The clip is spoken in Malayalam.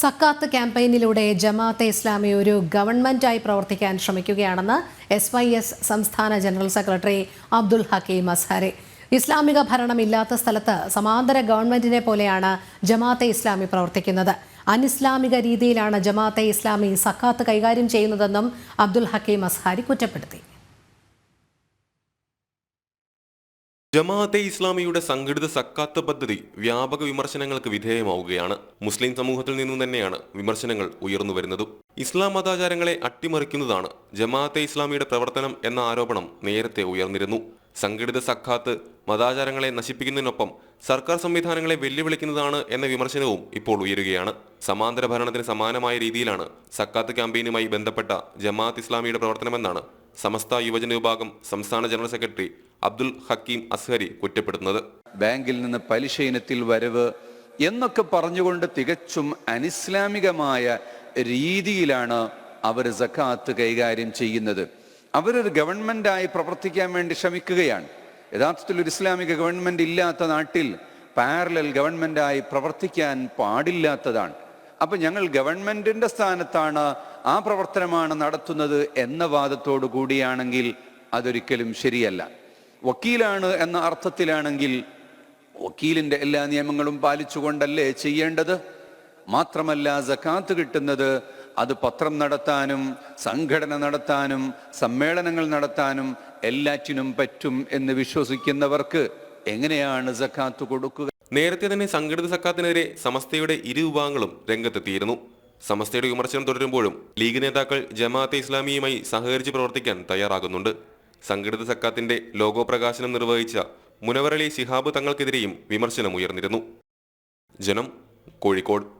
സക്കാത്ത് ക്യാമ്പയിനിലൂടെ ജമാഅത്തെ ഇസ്ലാമി ഒരു ഗവൺമെന്റായി പ്രവർത്തിക്കാൻ ശ്രമിക്കുകയാണെന്ന് എസ് വൈ എസ് സംസ്ഥാന ജനറൽ സെക്രട്ടറി അബ്ദുൽ ഹക്കീം അസ്ഹരി. ഇസ്ലാമിക ഭരണമില്ലാത്ത സ്ഥലത്ത് സമാന്തര ഗവൺമെന്റിനെ പോലെയാണ് ജമാഅത്തെ ഇസ്ലാമി പ്രവർത്തിക്കുന്നത്. അനിസ്ലാമിക രീതിയിലാണ് ജമാഅത്തെ ഇസ്ലാമി സക്കാത്ത് കൈകാര്യം ചെയ്യുന്നതെന്നും അബ്ദുൽ ഹക്കീം അസ്ഹാരി കുറ്റപ്പെടുത്തി. ജമാഅത്തെ ഇസ്ലാമിയുടെ സംഘടിത സക്കാത്ത് പദ്ധതി വ്യാപക വിമർശനങ്ങൾക്ക് വിധേയമാവുകയാണ്. മുസ്ലിം സമൂഹത്തിൽ നിന്നും തന്നെയാണ് വിമർശനങ്ങൾ ഉയർന്നു വരുന്നതും. ഇസ്ലാം മതാചാരങ്ങളെ അട്ടിമറിക്കുന്നതാണ് ജമാഅത്തെ ഇസ്ലാമിയുടെ പ്രവർത്തനം എന്ന ആരോപണം നേരത്തെ ഉയർന്നിരുന്നു. സംഘടിത സക്കാത്ത് മതാചാരങ്ങളെ നശിപ്പിക്കുന്നതിനൊപ്പം സർക്കാർ സംവിധാനങ്ങളെ വെല്ലുവിളിക്കുന്നതാണ് എന്ന വിമർശനവും ഇപ്പോൾ ഉയരുകയാണ്. സമാന്തര ഭരണത്തിന് സമാനമായ രീതിയിലാണ് സക്കാത്ത് ക്യാമ്പയിനുമായി ബന്ധപ്പെട്ട ജമാഅത്ത് ഇസ്ലാമിയുടെ പ്രവർത്തനമെന്നാണ് സമസ്ത യുവജന വിഭാഗം സംസ്ഥാന ജനറൽ സെക്രട്ടറി അബ്ദുൽ ഹക്കീം അസ്ഹരി കുറ്റപ്പെടുത്തുന്നത്. ബാങ്കിൽ നിന്ന് പലിശ ഇനത്തിൽ വരവ് എന്നൊക്കെ പറഞ്ഞുകൊണ്ട് തികച്ചും അനിസ്ലാമികമായ രീതിയിലാണ് അവർ സക്കാത്ത് കൈകാര്യം ചെയ്യുന്നത്. അവരൊരു ഗവൺമെന്റായി പ്രവർത്തിക്കാൻ വേണ്ടി ശ്രമിക്കുകയാണ്. യഥാർത്ഥത്തിൽ ഒരു ഇസ്ലാമിക ഗവൺമെന്റ് ഇല്ലാത്ത നാട്ടിൽ പാരലൽ ഗവൺമെന്റായി പ്രവർത്തിക്കാൻ പാടില്ലാത്തതാണ്. അപ്പൊ ഞങ്ങൾ ഗവൺമെന്റിന്റെ സ്ഥാനത്താണ് ആ പ്രവർത്തനമാണ് നടത്തുന്നത് എന്ന വാദത്തോടു കൂടിയാണെങ്കിൽ അതൊരിക്കലും ശരിയല്ല. വക്കീലാണ് എന്ന അർത്ഥത്തിലാണെങ്കിൽ വക്കീലിന്റെ എല്ലാ നിയമങ്ങളും പാലിച്ചുകൊണ്ടല്ലേ ചെയ്യേണ്ടത്? മാത്രമല്ല ജക്കാത്ത് കിട്ടുന്നത് അത് പത്രം നടത്താനും സംഘടന നടത്താനും സമ്മേളനങ്ങൾ നടത്താനും എല്ലാറ്റിനും പറ്റും എന്ന് വിശ്വസിക്കുന്നവർക്ക് എങ്ങനെയാണ് ജക്കാത്ത് കൊടുക്കുക? നേരത്തെ തന്നെ സംഘടിത സക്കാത്തിനെതിരെ സമസ്തയുടെ ഇരു വിഭാഗങ്ങളും രംഗത്തെത്തിയിരുന്നു. സമസ്തയുടെ വിമർശനം തുടരുമ്പോഴും ലീഗ് നേതാക്കൾ ജമാഅത്തെ ഇസ്ലാമിയുമായി സഹകരിച്ച് പ്രവർത്തിക്കാൻ തയ്യാറാകുന്നുണ്ട്. സംഘടിത സക്കാത്തിന്റെ ലോഗോ പ്രകാശനം നിർവഹിച്ച മുനവറലി ശിഹാബ് തങ്ങൾക്കെതിരെയും വിമർശനം ഉയർന്നിരുന്നു. ജനം കോഴിക്കോട്.